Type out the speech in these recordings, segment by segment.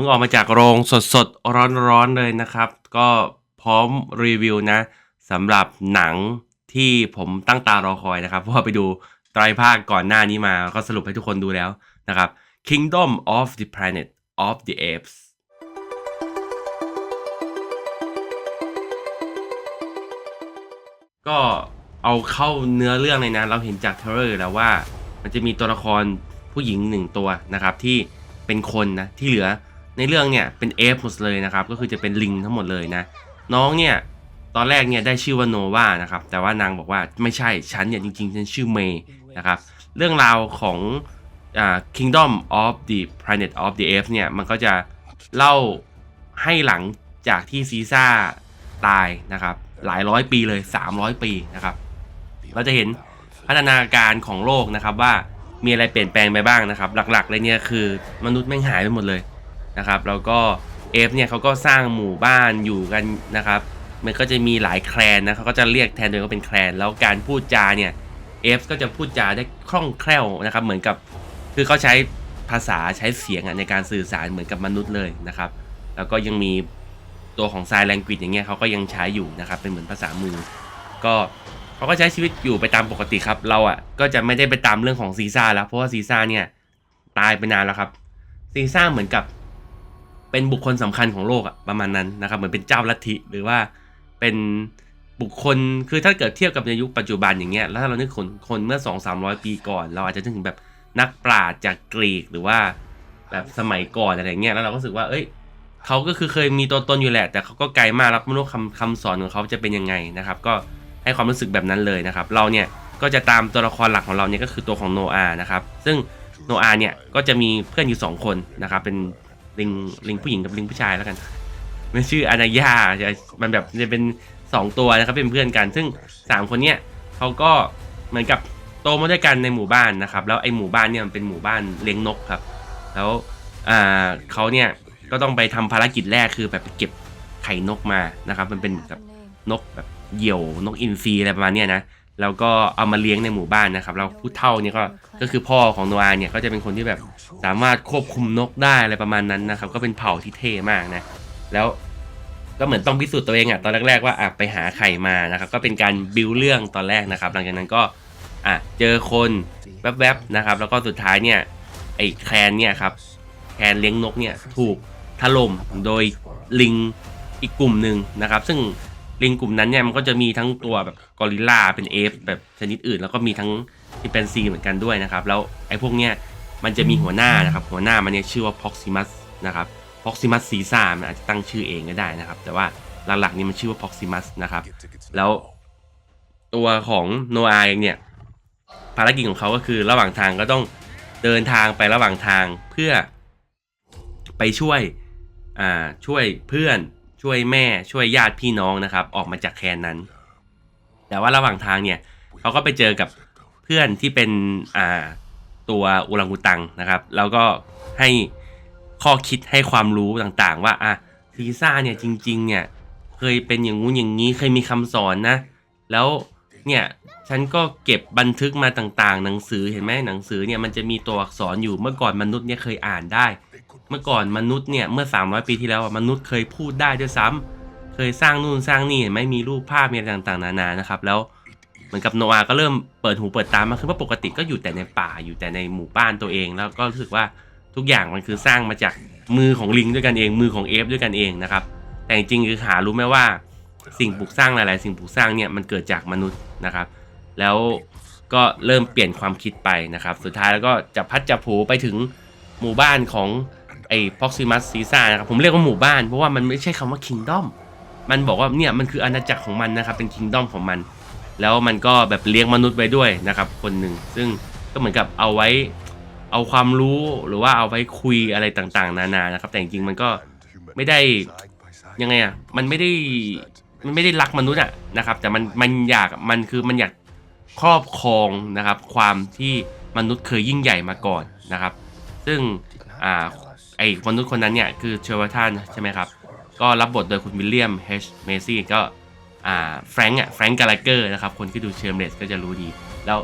พิ่งออกมาจากโรงสดๆร้อนๆเลยนะครับ ก็พร้อมรีวิวนะสำหรับหนังที่ผมตั้งตารอคอยนะครับ เพราะไปดูไตรภาคก่อนหน้านี้มาก็สรุปให้ทุกคนดูแล้วนะครับ Kingdom of the Planet of the Apes ก็เอาเข้าเนื้อเรื่องเลยนะ เราเห็นจากเทเลอร์แล้วว่า มันจะมีตัวละครผู้หญิงหนึ่งตัวนะครับที่เป็นคนนะที่เหลือ ในเรื่องเนี่ยเป็นเอฟหมดเลยนะครับก็คือจะเป็นลิงทั้งหมดเลยนะน้องเนี่ยตอนแรกเนี่ยได้ชื่อว่าโนวานะครับแต่ว่านางบอกว่าไม่ใช่ฉันเนี่ยจริงๆฉันชื่อเมย์นะครับเรื่องราวของอ่า Kingdom of the Planet of the Apes เนี่ยมันก็จะเล่าให้หลังจากที่ซีซ่าตายนะครับหลายร้อยปีเลย 300 ปีนะครับเราจะเห็นพัฒนาการของโลกนะครับว่ามีอะไรเปลี่ยนแปลงไปบ้างนะครับ หลักๆเลยเนี่ยคือมนุษย์แม่งหายไปหมดเลย นะครับแล้วก็เอฟเนี่ยเขาก็สร้างหมู่บ้านอยู่กันนะครับมันก็จะมีหลายแคลนนะเขาก็จะเรียกแทนตัวเองว่าเป็นแคลนแล้วการพูดจาเนี่ยเอฟก็จะพูดจาได้คล่องแคล่วนะครับเหมือนกับคือเขาใช้ภาษาใช้เสียงในการสื่อสารเหมือนกับมนุษย์เลยนะครับแล้วก็ยังมีตัวของ sign language อย่างเงี้ยเขาก็ยังใช้อยู่นะครับเป็นเหมือนภาษามือ ก็เขาก็ใช้ชีวิตอยู่ไปตามปกติครับ เราอะก็จะไม่ได้ไปตามเรื่องของซีซ่าแล้วเพราะว่าซีซ่าเนี่ยตายไปนานแล้วครับซีซ่าเหมือนกับ เป็นบุคคลสำคัญของโลกอะประมาณนั้นนะครับเหมือนเป็นเจ้าลัทธิหรือว่าเป็นบุคคลคือถ้าเกิดเทียบกับในยุคปัจจุบันอย่างเงี้ยแล้วถ้าเรานึกคนคนเมื่อ 2 3 0 0 ปีก่อน เราอาจจะนึกถึงแบบนักปราชญ์จากกรีกหรือว่าแบบสมัยก่อนอะไรเงี้ยแล้วเราก็รู้สึกว่า เอ้ยเขาก็คือเคยมีตัวตนอยู่แหละ แต่เขาก็ไกลมากแล้วไม่รู้คำคำสอนของเขาจะเป็นยังไงนะครับ ก็ให้ความรู้สึกแบบนั้นเลยนะครับ เราเนี่ยก็จะตามตัวละครหลักของเราเนี่ยก็คือตัวของโนอานะครับซึ่งโนอาเนี่ยก็จะมีเพื่อนอยู่สองคนนะครับเป็น ลิงลิงผู้หญิงกับลิงผู้ชายแล้วกัน มันชื่ออานายาจะมันแบบจะเป็นสองตัวนะครับเป็นเพื่อนกัน ซึ่งสามคนเนี้ยเขาก็เหมือนกับโตมาด้วยกันในหมู่บ้านนะครับ แล้วไอหมู่บ้านเนี่ยมันเป็นหมู่บ้านเลี้ยงนกครับ แล้วอ่าเขาเนี่ยก็ต้องไปทำภารกิจแรกคือแบบไปเก็บไข่นกมานะครับ มันเป็นแบบนกแบบเหยี่ยวนกอินทรีอะไรประมาณเนี้ยนะ แล้วก็เอามาเลี้ยงในหมู่บ้านนะครับแล้วผู้เฒ่าเนี่ยก็ก็คือพ่อของโนอาเนี่ยก็จะเป็นคนที่แบบสามารถควบคุมนกได้อะไรประมาณนั้นนะครับ ก็เป็นเผ่าที่เท่มากนะแล้วก็เหมือนต้องพิสูจน์ตัวเองอะตอนแรกๆว่าอะไปหาไข่มานะครับ ก็เป็นการบิวเรื่องตอนแรกนะครับ หลังจากนั้นก็อะเจอคนแวบๆนะครับ แล้วก็สุดท้ายเนี่ยไอ้แคลนเนี่ยครับแคลนเลี้ยงนกเนี่ยถูกถล่มโดยลิงอีกกลุ่มหนึ่งนะครับ ซึ่ง ลิงกลุ่มนั้นเนี่ยมันก็จะมีทั้งตัวแบบกอริลลาเป็นเอฟแบบชนิดอื่น แล้วก็มีทั้งที่เป็นซีเหมือนกันด้วยนะครับ แล้วไอ้พวกเนี้ยมันจะมีหัวหน้านะครับ หัวหน้ามันเนี่ยชื่อว่าพ็อกซิมัสนะครับพ็อกซิมัสซีซ่ามันอาจจะตั้งชื่อเองก็ได้นะครับ แต่ว่าหลักๆนี่มันชื่อว่าพ็อกซิมัสนะครับ แล้วตัวของโนอาเองเนี่ยภารกิจของเขาก็คือระหว่างทางก็ต้องเดินทางไประหว่างทางเพื่อไปช่วยอ่าช่วยเพื่อน ช่วยแม่ช่วยญาติพี่น้องนะครับ ออกมาจากแคนนั้น แต่ว่าระหว่างทางเนี่ยเขาก็ไปเจอกับเพื่อนที่เป็นอ่าตัวอุลังอุตังนะครับ แล้วก็ให้ข้อคิดให้ความรู้ต่างๆ ว่าอะซีซ่าเนี่ยจริง ๆ เนี่ยเคยเป็นอย่างงู้นอย่างนี้เคยมีคำสอนนะ แล้วเนี่ยฉันก็เก็บบันทึกมาต่างๆ หนังสือเห็นไหมหนังสือเนี่ยมันจะมีตัวอักษรอยู่เมื่อก่อนมนุษย์เนี่ยเคยอ่านได้ เมื่อก่อนมนุษย์เนี่ยเมื่อ 300 ปีที่แล้วมนุษย์เคยพูดได้ด้วยซ้ำเคยสร้างนู่นสร้างนี่ไหมมีรูปภาพมีอะไรต่างๆ นานานะครับ แล้วเหมือนกับโนอาห์ก็เริ่มเปิดหูเปิดตามากขึ้นเพราะปกติก็อยู่แต่ในป่าอยู่แต่ในหมู่บ้านตัวเอง แล้วก็รู้สึกว่าทุกอย่างมันคือสร้างมาจากมือของลิงด้วยกันเอง มือของเอฟด้วยกันเองนะครับ แต่จริงๆคือหารู้ไหมว่า สิ่งปลูกสร้างหลายๆ สิ่งปลูกสร้างเนี่ยมันเกิดจากมนุษย์นะครับ แล้วก็เริ่มเปลี่ยนความคิดไปนะครับ สุดท้ายแล้วก็จับพัดจับผูไปถึงหมู่บ้านของ ไอ้พ็อกซิมัสซีซ่านะครับผมเรียกว่าหมู่บ้านเพราะว่ามันไม่ใช่คำว่าคิงดอมมันบอกว่าเนี่ยมันคืออาณาจักรของมันนะครับเป็นคิงดอมของมัน แล้วมันก็แบบเลี้ยงมนุษย์ไว้ด้วยนะครับคนหนึ่งซึ่งก็เหมือนกับเอาไว้เอาความรู้หรือว่าเอาไว้คุยอะไรต่างๆ นานานะครับ แต่จริงๆมันก็ไม่ได้ยังไงอะมันไม่ได้มันไม่ได้รักมนุษย์อะนะครับ แต่มันมันอยากมันคือมันอยากครอบครองนะครับ ความที่มนุษย์เคยยิ่งใหญ่มาก่อนนะครับ ซึ่งอ่า ไอ้มนุษย์คนนั้นเนี่ยคือเชอร์วาทันใช่ไหมครับ ก็รับบทโดยคุณวิลเลียมเฮชเมซี่ก็อ่าแฟรงก์อะแฟรงก์กาลาเกอร์นะครับ คนที่ดูเชอร์เมสก็จะรู้ดี แล้ว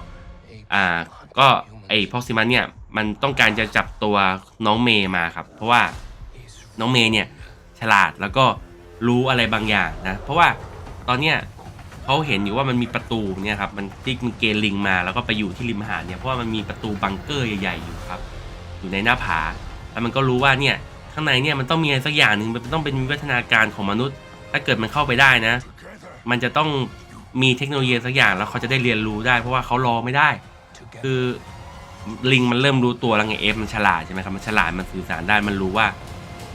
อ่าก็ไอ้พ็อกซิมันเนี่ยมันต้องการจะจับตัวน้องเมย์มาครับ เพราะว่าน้องเมย์เนี่ยฉลาดแล้วก็รู้อะไรบางอย่างนะเพราะว่าตอนเนี้ยเขาเห็นอยู่ว่ามันมีประตูเนี่ยครับมันที่มันเกลิงมาแล้วก็ไปอยู่ที่ริมหาดเนี่ยเพราะว่ามันมีประตูบังเกอร์ใหญ่ๆอยู่ครับ อยู่ในหน้าผา แล้วมันก็รู้ว่าเนี่ยข้างในเนี่ยมันต้องมีอะไรสักอย่างหนึ่งมันต้องเป็นวิวัฒนาการของมนุษย์ ถ้าเกิดมันเข้าไปได้นะ มันจะต้องมีเทคโนโลยีสักอย่างแล้วเขาจะได้เรียนรู้ได้ เพราะว่าเขารอไม่ได้ คือลิงมันเริ่มรู้ตัวแล้วไงเอฟมันฉลาดใช่ไหมครับมันฉลาดมันสื่อสารได้มันรู้ว่า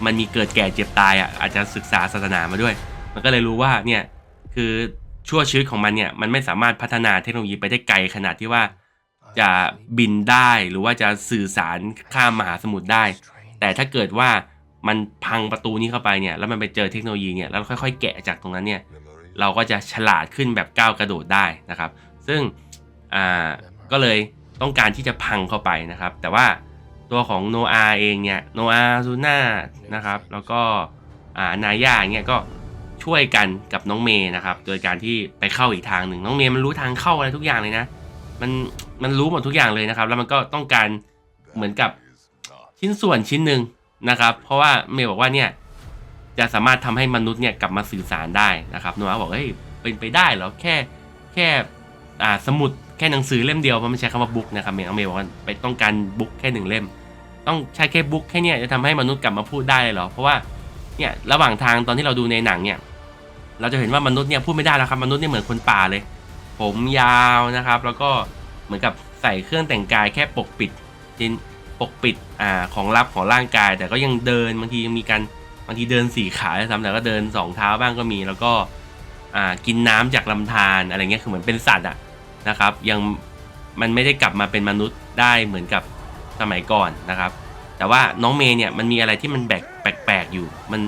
มันมีเกิดแก่เจ็บตายอะอาจจะศึกษาศาสนามาด้วย มันก็เลยรู้ว่าเนี่ยคือชั่วชีวิตของมันเนี่ยมันไม่สามารถพัฒนาเทคโนโลยีไปได้ไกลขนาดที่ว่า จะบินได้หรือว่าจะสื่อสารข้ามมหาสมุทรได้ แต่ถ้าเกิดว่ามันพังประตูนี้เข้าไปเนี่ยแล้วมันไปเจอเทคโนโลยีเนี่ยแล้วค่อย ๆ แกะจากตรงนั้นเนี่ยเราก็จะฉลาดขึ้นแบบก้าวกระโดดได้นะครับ ซึ่งอ่าก็เลยต้องการที่จะพังเข้าไปนะครับ แต่ว่าตัวของโนอาเองเนี่ยโนอาซูน่านะครับ แล้วก็อ่านายาเนี่ยก็ช่วยกันกับน้องเมย์นะครับ โดยการที่ไปเข้าอีกทางหนึ่งน้องเมย์มันรู้ทางเข้าอะไรทุกอย่างเลยนะ มันมันรู้หมดทุกอย่างเลยนะครับ แล้วมันก็ต้องการเหมือนกับชิ้นส่วนชิ้นหนึ่งนะครับ เพราะว่าเมย์บอกว่าเนี่ยจะสามารถทำให้มนุษย์เนี่ยกลับมาสื่อสารได้นะครับโนอาบอกเฮ้ยเป็นไปได้เหรอแค่แค่อ่าสมุดแค่หนังสือเล่มเดียวเพราะมันใช้คำว่าบุ๊กนะครับเมย์เมย์บอกว่าไปต้องการบุ๊กแค่หนึ่งเล่ม ต้องใช้แค่บุ๊กแค่เนี้จะทำให้มนุษย์กลับมาพูดได้เลยเหรอเพราะว่าเนี่ยระหว่างทางตอนที่เราดูในหนังเนี่ยเราจะเห็นว่ามนุษย์เนี่ยพูดไม่ได้แล้วครับมนุษย์เนี่ยเหมือนคนป่าเลย ผมยาวนะครับ แล้วก็เหมือนกับใส่เครื่องแต่งกายแค่ปกปิดจินปกปิดอ่าของลับของร่างกาย แต่ก็ยังเดินบางทียังมีการบางทีเดินสี่ขาด้วยซ้ำแต่ก็เดินสองเท้าบ้างก็มี แล้วก็อ่ากินน้ำจากลำธารอะไรเงี้ยคือเหมือนเป็นสัตว์อะนะครับ ยังมันไม่ได้กลับมาเป็นมนุษย์ได้เหมือนกับสมัยก่อนนะครับ แต่ว่าน้องเมย์เนี่ยมันมีอะไรที่มันแปลกแปลกอยู่ มัน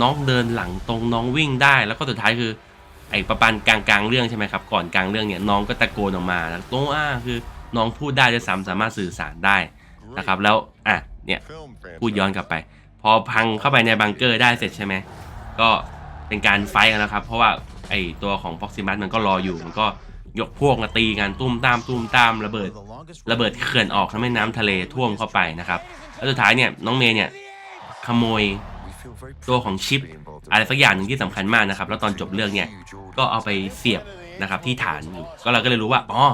น้องเดินหลังตรงน้องวิ่งได้ แล้วก็สุดท้ายคือ ไอ้ประปันกลางกลางๆเรื่องใช่ไหมครับก่อนกลางเรื่องเนี่ยน้องก็ตะโกนออกมาแล้วโต้อ้าคือน้องพูดได้จะซ้ำสามารถสื่อสารได้นะครับแล้วอะเนี่ยพูดย้อนกลับไป พอพังเข้าไปในบังเกอร์ได้เสร็จใช่ไหมก็เป็นการไฟท์กันนะครับเพราะว่าไอ้ตัวของฟ็อกซิมัสมันก็รออยู่มันก็ยกพวกมาตีกันตุ้มตามตุ้มตามระเบิดระเบิดเขื่อนออกทำให้น้ำทะเลท่วมเข้าไปนะครับแล้วสุดท้ายเนี่ยน้องเมย์เนี่ยขโมย ตัวของชิปอะไรสักอย่างหนึ่งที่สำคัญมากนะครับ แล้วตอนจบเรื่องเนี่ยก็เอาไปเสียบนะครับที่ฐานอยู่ก็เราก็เลยรู้ว่าอ๋อ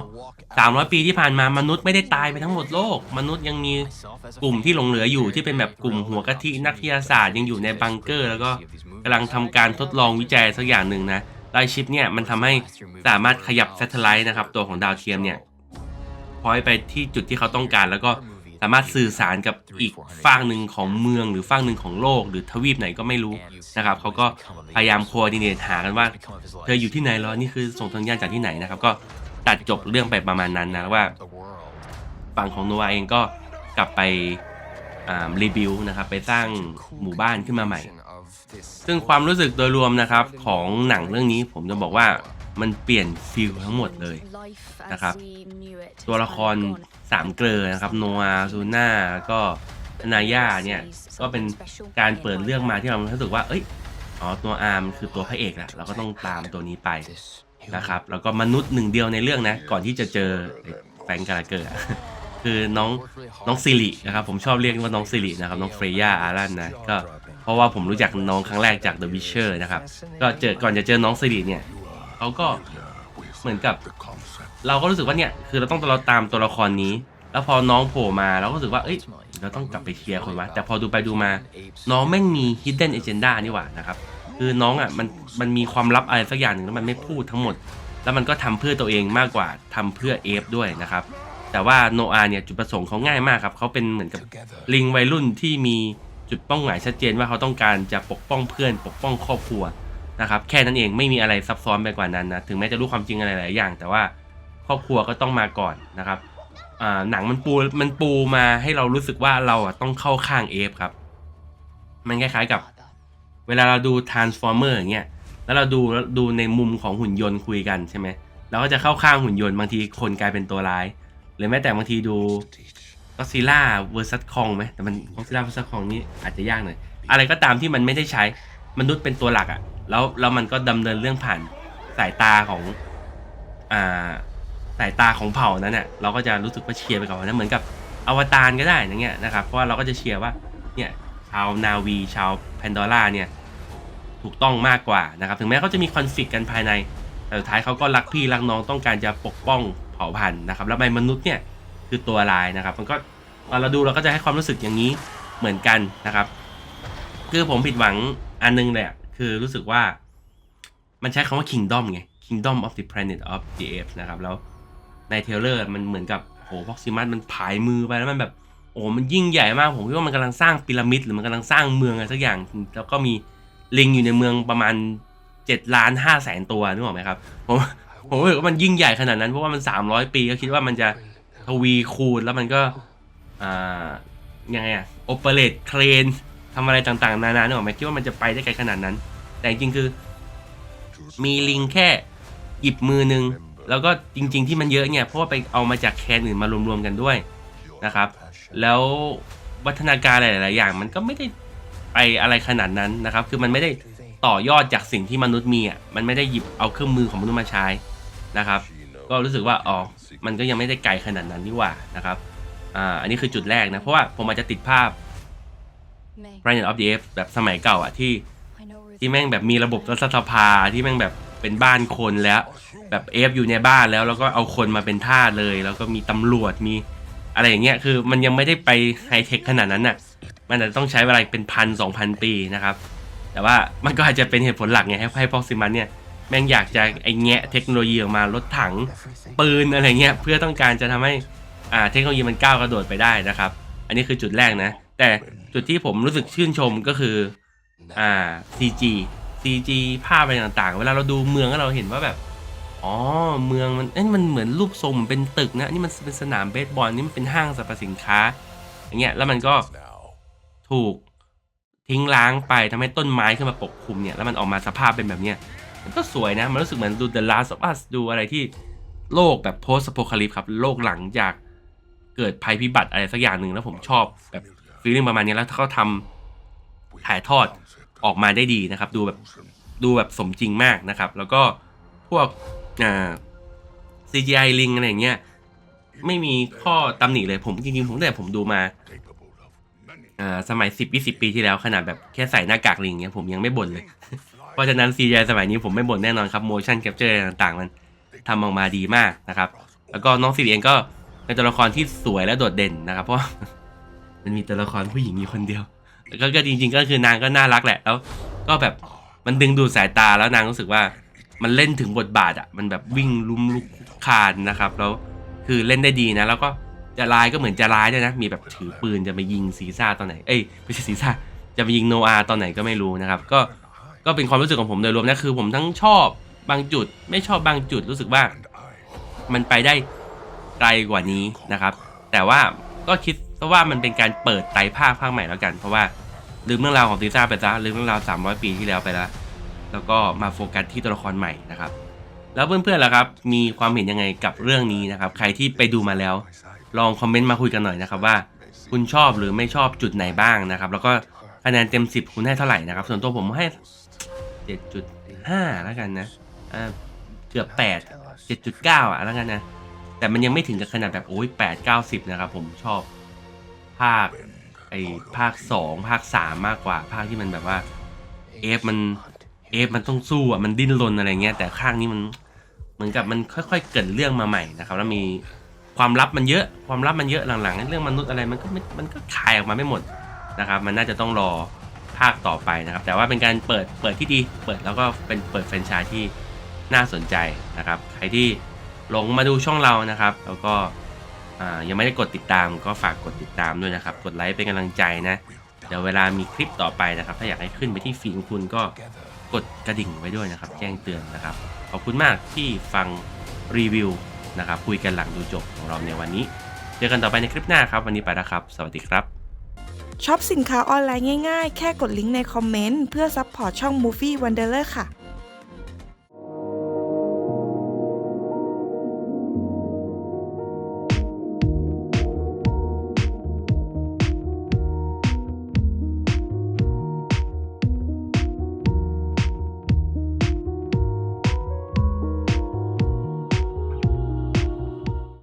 300ปีที่ผ่านมามนุษย์ไม่ได้ตายไปทั้งหมดโลก มนุษย์ยังมีกลุ่มที่หลงเหลืออยู่ที่เป็นแบบกลุ่มหัวกะทินักวิทยาศาสตร์ยังอยู่ในบังเกอร์ แล้วก็กำลังทำการทดลองวิจัยสักอย่างหนึ่งนะไลชิปเนี่ยมันทำให้สามารถขยับแซตเทไลท์นะครับตัวของดาวเทียมเนี่ยพอยไปที่จุดที่เขาต้องการแล้วก็ สามารถสื่อสารกับอีกฝั่งหนึ่งของเมืองหรือฝั่งหนึ่งของโลก หรือทวีปไหนก็ไม่รู้นะครับเขาก็พยายามโคดิเนตหากันว่า เธออยู่ที่ไหนแล้วนี่คือส่งสัญญาณจากที่ไหนนะครับ ก็ตัดจบเรื่องไปประมาณนั้นนะว่าฝั่งของโนอาเองก็กลับไปรีบิวนะครับไปสร้างหมู่บ้านขึ้นมาใหม่ ซึ่งความรู้สึกโดยรวมนะครับของหนังเรื่องนี้ผมจะบอกว่า มันเปลี่ยนฟิลทั้งหมดเลยนะครับ ตัวละครสามเกลอนะครับโนอาซูน่าก็นาย่าเนี่ยก็เป็นการเปิดเรื่องมาที่เรารู้สึกว่า เอ้ยอ๋อตัวอาร์มคือตัวพระเอกแหละเราก็ต้องตามตัวนี้ไปนะครับ แล้วก็มนุษย์หนึ่งเดียวในเรื่องนะ ก่อนที่จะเจอแฟรงกาลาเกอร์คือน้องน้องซิรินะครับ ผมชอบเรียกว่าน้องซิรินะครับ น้องเฟรย่าอารันนะก็เพราะว่าผมรู้จักน้องครั้งแรกจาก The Witcher นะครับ ก็เจอก่อนจะเจอน้องซิริเนี่ย เขาก็เหมือนกับ เราก็รู้สึกว่าเนี่ยคือเราต้องเราตามตัวละครนี้ แล้วพอน้องโผล่มาเราก็รู้สึกว่าเอ้ยเราต้องกลับไปเคลียร์คนวะแต่พอดูไปดูมา น้องแม่งมี hidden agenda นี่หว่านะครับคือน้องอะมันมันมีความลับอะไรสักอย่างหนึ่งแล้วมันไม่พูดทั้งหมด แล้วมันก็ทำเพื่อตัวเองมากกว่าทำเพื่อเอฟด้วยนะครับแต่ว่าโนอาเนี่ยจุดประสงค์เขาง่ายมากครับเขาเป็นเหมือนกับลิงวัยรุ่นที่มีจุดเป้าหมายชัดเจนว่าเขาต้องการจะปกป้องเพื่อน ปกป้องครอบครัว นะครับแค่นั้นเองไม่มีอะไรซับซ้อนไปกว่านั้นนะถึงแม้จะรู้ความจริงอะไรหลายอย่าง แต่ว่าครอบครัวก็ต้องมาก่อนนะครับอ่าหนังมันปูมันปูมาให้เรารู้สึกว่าเราอะต้องเข้าข้างเอฟครับ มันคล้ายๆกับ เวลาเราดู Transformer อย่างเงี้ยแล้วเราดูดูในมุมของหุ่นยนต์คุยกันใช่ไหมเราก็จะเข้าข้างหุ่นยนต์บางทีคนกลายเป็นตัวร้าย หรือแม้แต่บางทีดูก็ซิล่าเวอร์ซัสคองไหมแต่มันก็ซิล่าเวอร์ซัสคองนี่อาจจะยากหน่อยอะไรก็ตามที่มันไม่ได้ใช้มนุษย์เป็นตัวหลักอะ่ะ แล้วแล้วมันก็ดำเนินเรื่องผ่านสายตาของอ่าสายตาของเผ่านั้นเนี่ยเราก็จะรู้สึกว่าเชียร์ไปกับมันนะเหมือนกับอวตารก็ได้อย่างเงี้ยนะครับเพราะว่าเราก็จะเชียร์ว่าเนี่ยชาวนาวีชาวแพนดอร่าเนี่ยถูกต้องมากกว่านะครับถึงแม้เขาจะมีคอนฟ lict กันภายในแต่สุดท้ายเขาก็รักพี่รักน้องต้องการจะปกป้องเผ่าพันธุ์นะครับ แล้วใบมนุษย์เนี่ยคือตัวลายนะครับ มันก็ตอนเราดูเราก็จะให้ความรู้สึกอย่างนี้เหมือนกันนะครับ คือผมผิดหวังอันนึงเลย คือรู้สึกว่า มันใช้คำว่า kingdom ไง kingdom of the planet of the apes นะครับ แล้วในเทเลอร์มันเหมือนกับโหพ็อกซิมัสมันผายมือไปแล้วมันแบบ โอ้มันยิ่งใหญ่มาก ผมคิดว่ามันกำลังสร้างพีระมิด หรือมันกำลังสร้างเมืองอะไรสักอย่าง แล้วก็มีลิงอยู่ในเมืองประมาณเจ็ดล้านห้าแสนตัวนึกออกไหมครับ ผมผมรู้สึกว่ามันยิ่งใหญ่ขนาดนั้นเพราะว่ามันสามร้อยปีก็คิดว่ามันจะทวีคูณแล้วมันก็อ่ายังไงอะโอเปเรตเครน ทำอะไรต่างๆ นานานึกอไหมคิดว่ามันจะไปได้ไกลขนาดนั้น แต่จริงๆคือ มีลิงแค่หยิบมือนึง แล้วก็จริง ๆ ที่มันเยอะเนี่ยเพราะว่าไปเอามาจากแคนอื่นมารวมๆกันด้วยนะครับ แล้ววัฒนาการหลายๆอย่าง มันก็ไม่ได้ไปอะไรขนาดนั้นนะครับ คือมันไม่ได้ต่อยอดจากสิ่งที่มนุษย์มีอะมันไม่ได้หยิบเอาเครื่องมือของมนุษย์มาใช้นะครับ ก็รู้สึกว่าอ๋อมันก็ยังไม่ได้ไกลขนาดนั้นนี่หว่านะครับอ่าอันนี้คือจุดแรกนะเพราะว่าผมอาจจะติดภาพ Planet of the Apes แบบสมัยเก่าอะที่ที่แม่งแบบมีระบบรัฐสภาที่แม่งแบบเป็นบ้านคนแล้ว แบบเอฟอยู่ในบ้านแล้ว แล้วก็เอาคนมาเป็นทาสเลย แล้วก็มีตำรวจมีอะไรอย่างเงี้ยคือมันยังไม่ได้ไปไฮเทคขนาดนั้นน่ะมันอาจจะต้องใช้เวลาเป็นพันสองพันปีนะครับ แต่ว่ามันก็อาจจะเป็นเหตุผลหลักไงให้ให้พอกซิมันเนี่ยแม่งอยากจะไอแงะเทคโนโลยีออกมารถถังปืนอะไรเงี้ยเพื่อต้องการจะทำให้อ่าเทคโนโลยีมันก้าวกระโดดไปได้นะครับ อันนี้คือจุดแรกนะ แต่จุดที่ผมรู้สึกชื่นชมก็คือ อ่า CG CG ภาพอะไรต่างๆ เวลาเราดูเมืองแล้วเราเห็นว่าแบบ อ๋อ เมืองมันเอ้ยมันเหมือนรูปทรงเป็นตึกนะ นี่มันเป็นสนามเบสบอล นี่มันเป็นห้างสรรพสินค้า อย่างเงี้ย แล้วมันก็ถูกทิ้งล้างไปทำให้ต้นไม้ขึ้นมาปกคลุมเนี่ย แล้วมันออกมาสภาพเป็นแบบเนี้ย มันก็สวยนะ มันรู้สึกเหมือนดู The Last of Us ดูอะไรที่โลกแบบ post apocalypse ครับ โลกหลังจากเกิดภัยพิบัติอะไรสักอย่างหนึ่งแล้วผมชอบแบบ ฟีลลิ่งประมาณนี้แล้วเขาทำถ่ายทอดออกมาได้ดีนะครับ ดูแบบดูแบบสมจริงมากนะครับ แล้วก็พวกอ่า CGI ลิงอะไรอย่างเงี้ยไม่มีข้อตำหนิเลยผมจริงๆผมแต่ผมดูมาอ่าสมัย10 20ปีที่แล้วขนาดแบบแค่ใส่หน้ากากลิงเงี้ยผมยังไม่บ่นเลย เพราะฉะนั้น CGI สมัยนี้ผมไม่บ่นแน่นอนครับ motion capture อะไรต่างๆ มันทำออกมาดีมากนะครับ แล้วก็น้องซีรีเองก็เป็นตัวละครที่สวยและโดดเด่นนะครับ เพราะ มันมีตัวละครผู้หญิงอยู่คนเดียวแล้วก็ก็จริง ๆ ก็คือนางก็น่ารักแหละแล้ว ก็แบบมันดึงดูดสายตาแล้วนางรู้สึกว่ามันเล่นถึงบทบาทอะมันแบบวิ่งลุมลุกคานนะครับ แล้วคือเล่นได้ดีนะ แล้วก็จะร้ายก็เหมือนจะร้ายด้วยนะ มีแบบถือปืนจะมายิงซีซ่าตอนไหนเอ้ยไม่ใช่ซีซ่าจะไปยิงโนอาตอนไหนก็ไม่รู้นะครับ ก็ก็เป็นความรู้สึกของผมโดยรวมนะคือ ผมทั้งชอบบางจุด ไม่ชอบบางจุดรู้สึกว่า มันไปได้ไกลกว่านี้นะครับ แต่ว่า ก็คิดว่ามันเป็นการเปิดไตรภาคภาคใหม่แล้วกัน เพราะว่าลืมเรื่องราวของซีซ่าไปซะลืมเรื่องราว300 ปีที่แล้วไปแล้วแล้วก็มาโฟกัสที่ตัวละครใหม่นะครับ แล้วเพื่อนๆล่ะครับ มีความเห็นยังไงกับเรื่องนี้นะครับ ใครที่ไปดูมาแล้ว ลองคอมเมนต์มาคุยกันหน่อยนะครับว่า คุณชอบหรือไม่ชอบจุดไหนบ้างนะครับ แล้วก็คะแนนเต็ม 10 คุณให้เท่าไหร่นะครับ ส่วนตัวผมให้ 7.5 แล้วกันนะอ่าเกือบ 8 7.9 อะแล้วกันนะ แต่มันยังไม่ถึงกับขนาดแบบโอ้ย8 90นะครับผมชอบภาคไอภาค2ภาค3มมากกว่า ภาคที่มันแบบว่าเอฟมันเอฟมันต้องสู้อะมันดิ้นรนอะไรเงี้ยแต่ข้างนี้มันเหมือนกับมันค่อย ๆ เกิดเรื่องมาใหม่นะครับ แล้วมีความลับมันเยอะ ความลับมันเยอะหลังๆเรื่องมนุษย์อะไรมันก็มันก็คายออกมาไม่หมดนะครับ มันน่าจะต้องรอภาคต่อไปนะครับ แต่ว่าเป็นการเปิดเปิดที่ดี เปิดแล้วก็เป็นเปิดแฟรนไชส์ที่น่าสนใจนะครับ ใครที่ หลงมาดูช่องเรานะครับ แล้วก็ยังไม่ได้กดติดตามก็ฝากกดติดตามด้วยนะครับ กดไลค์เป็นกำลังใจนะ เดี๋ยวเวลามีคลิปต่อไปนะครับ ถ้าอยากให้ขึ้นไปที่ฟีดของคุณก็กดกระดิ่งไว้ด้วยนะครับ แจ้งเตือนนะครับ ขอบคุณมากที่ฟังรีวิวนะครับคุยกันหลังดูจบของเราในวันนี้ เจอกันต่อไปในคลิปหน้าครับ วันนี้ไปแล้วครับ สวัสดีครับช็อปสินค้าออนไลน์ง่ายๆ แค่กดลิงก์ในคอมเมนต์เพื่อซัพพอร์ตช่อง Movie Wanderer ค่ะ